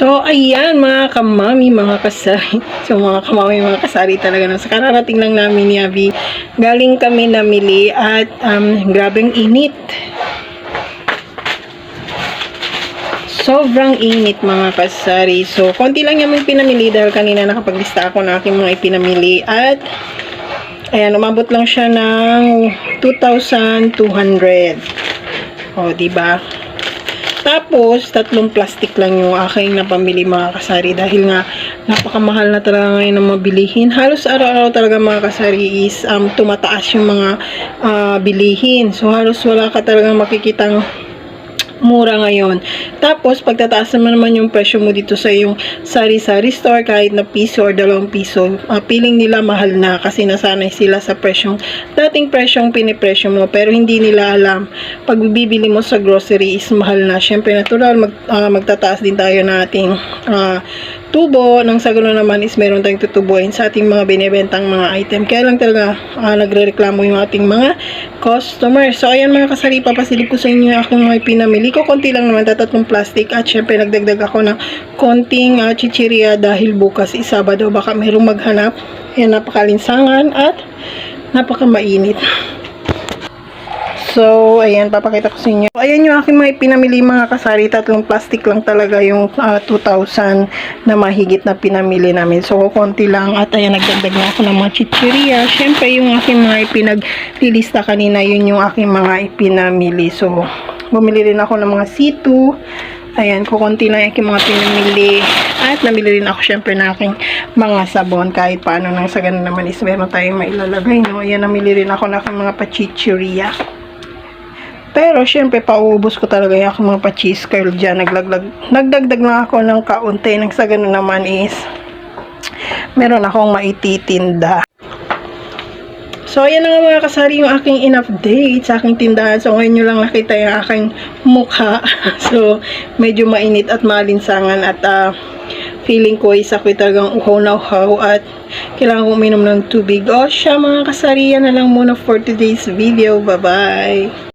So, ayan mga kamami, mga kasari. So, mga kamami, mga kasari talaga. No? Sa kararating lang namin ni Abby, galing kami namili at um, grabeng init. Sobrang init mga kasari. So, konti lang yung pinamili dahil kanina nakapaglista ako ng aking mga ipinamili at ayan, umabot lang siya ng 2,200. O, diba? Tapos, tatlong plastic lang yung aking napamili mga kasari dahil nga napakamahal na talaga ngayon ng mabilihin. Halos araw-araw talaga mga kasari is um, tumataas yung mga ah, bilihin. So, halos wala ka talagang makikitang mura ngayon. Tapos, pagtataas naman naman yung presyo mo dito sa yung sari-sari store, kahit na piso or dalawang piso, ah, feeling nila mahal na kasi nasanay sila sa presyong, dating presyong pinipresyo mo, pero hindi nila alam, pag bibili mo sa grocery is mahal na. Siyempre, natural, mag, ah, magtataas din tayo ng ating ah, tubo, nang sa gano'n naman is meron tayong tutubuin sa ating mga binibentang mga item. Kaya lang talaga ah, nagre-reklamo yung ating mga customer. So, ayan mga kasari, papasilip ko sa inyo aking mga pinamili ko. Konti lang naman, tatatlong plastic. At syempre, nagdagdag ako ng konting uh, chichirya dahil bukas is Sabado. Baka mayroong maghanap. Ayan, napakalinsangan at napakamainit. So, ayan, papakita ko sa inyo. Ayan yung aking mga pinamili mga kasari. Tatlong plastic lang talaga yung ah, 2,000 na mahigit na pinamili namin. So, konti lang. At ayan, nagdagdag na ako ng mga chichirya. Siyempre, yung aking mga ipinaglilista kanina, yun yung aking mga ipinamili. So, bumili rin ako ng mga C2. Ayan, kukunti lang yung mga pinamili. At namili rin ako syempre ng aking mga sabon. Kahit paano nang sa ganun naman is meron tayong mailalagay. No? Ayan, namili rin ako ng aking mga pachichirya. Pero, syempre, paubos ko talaga yung aking mga pa-cheese curl dyan. Naglaglag, nagdagdag lang ako ng kaunti. Nang sa ganun naman is, meron akong maititinda. So, ayan na nga mga kasari yung aking in-update sa aking tindahan. So, ngayon nyo lang nakita yung aking mukha. so, medyo mainit at malinsangan at ah, feeling ko is ako'y talagang uhaw na uhaw at kailangan kong uminom ng tubig. O siya mga kasari, yan na lang muna for today's video. Bye-bye!